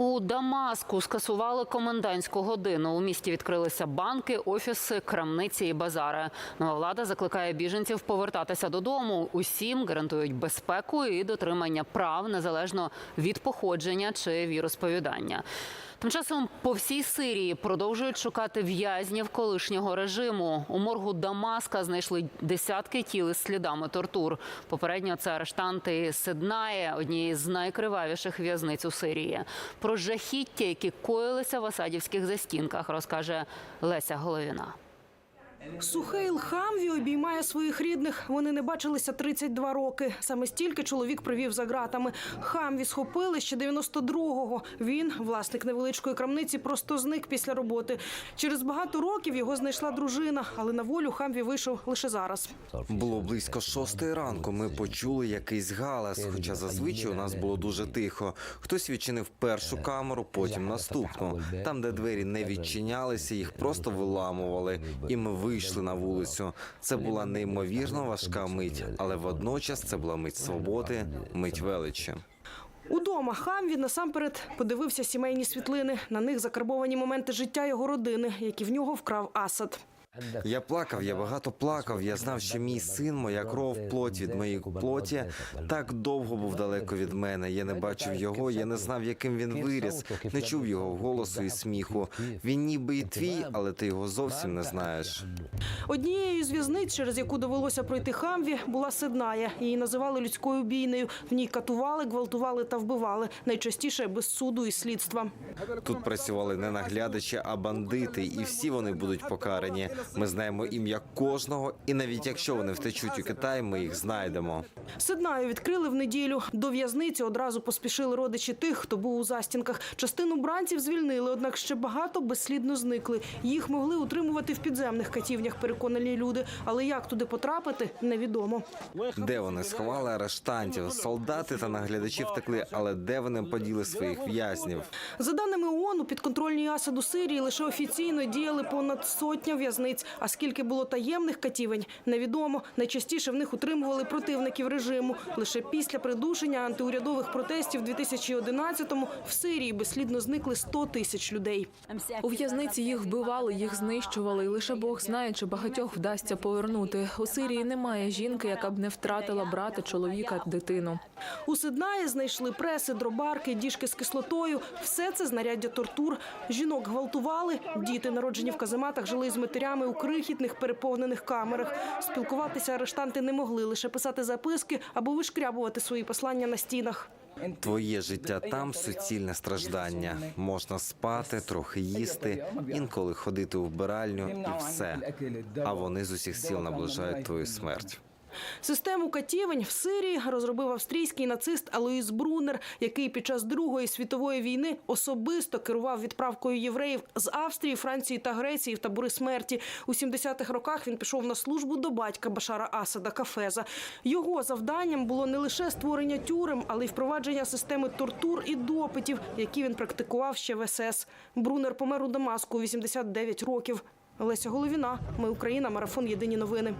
У Дамаску скасували комендантську годину. У місті відкрилися банки, офіси, крамниці і базари. Нова влада закликає біженців повертатися додому. Усім гарантують безпеку і дотримання прав незалежно від походження чи віросповідання. Тим часом по всій Сирії продовжують шукати в'язнів колишнього режиму. У моргу Дамаска знайшли десятки тіл із слідами тортур. Попередньо це арештанти Седнає, однієї з найкривавіших в'язниць у Сирії. Про жахіття, які коїлися в асадівських застінках, розкаже Леся Головіна. Сухейл Хамві обіймає своїх рідних. Вони не бачилися 32 роки. Саме стільки чоловік провів за ґратами. Хамві схопили ще 92-го. Він, власник невеличкої крамниці, просто зник після роботи. Через багато років його знайшла дружина, але на волю Хамві вийшов лише зараз. Було близько шостої ранку. Ми почули якийсь галас, хоча зазвичай у нас було дуже тихо. Хтось відчинив першу камеру, потім наступну. Там, де двері не відчинялися, їх просто виламували, і ми вийшли на вулицю. Це була неймовірно важка мить, але водночас це була мить свободи, мить величі. Удома хам він насамперед подивився сімейні світлини. На них закарбовані моменти життя його родини, які в нього вкрав Асад. Я плакав, я багато плакав. Я знав, що мій син, моя кров, плоть від моєї плоті, так довго був далеко від мене. Я не бачив його, я не знав, яким він виріс, не чув його голосу і сміху. Він ніби і твій, але ти його зовсім не знаєш. Однією з в'язниць, через яку довелося пройти Хамві, була Седная. Її називали людською бійнею. В ній катували, гвалтували та вбивали. Найчастіше без суду і слідства. Тут працювали не наглядачі, а бандити, і всі вони будуть покарані. Ми знаємо ім'я кожного, і навіть якщо вони втечуть у Китай, ми їх знайдемо. Седнаю відкрили в неділю. До в'язниці одразу поспішили родичі тих, хто був у застінках. Частину бранців звільнили, однак ще багато безслідно зникли. Їх могли утримувати в підземних катівнях, переконані люди. Але як туди потрапити, невідомо. Де вони сховали арештантів? Солдати та наглядачі втекли, але де вони поділи своїх в'язнів? За даними ООН, у підконтрольній Асаду Сирії лише офіційно діяли понад сотня в'язниць. А скільки було таємних катівень, невідомо. Найчастіше в них утримували противників режиму. Лише після придушення антиурядових протестів 2011-му в Сирії безслідно зникли 100 тисяч людей. У в'язниці їх вбивали, їх знищували, і лише Бог знає, чи багатьох вдасться повернути. У Сирії немає жінки, яка б не втратила брата, чоловіка, дитину. У Сиднаї знайшли преси, дробарки, діжки з кислотою. Все це знаряддя тортур. Жінок гвалтували. Діти, народжені в казематах, жили з матерями у крихітних переповнених камерах. Спілкуватися арештанти не могли, лише писати записки або вишкрябувати свої послання на стінах. Твоє життя там суцільне страждання. Можна спати, трохи їсти, інколи ходити у вбиральню і все. А вони з усіх сіл наближають твою смерть. Систему катівень в Сирії розробив австрійський нацист Алоїс Брунер, який під час Другої світової війни особисто керував відправкою євреїв з Австрії, Франції та Греції в табори смерті. У 70-х роках він пішов на службу до батька Башара Асада Кафеза. Його завданням було не лише створення тюрем, але й впровадження системи тортур і допитів, які він практикував ще в СС. Брунер помер у Дамаску у 89 років. Леся Головіна. Ми Україна. Марафон. Єдині новини.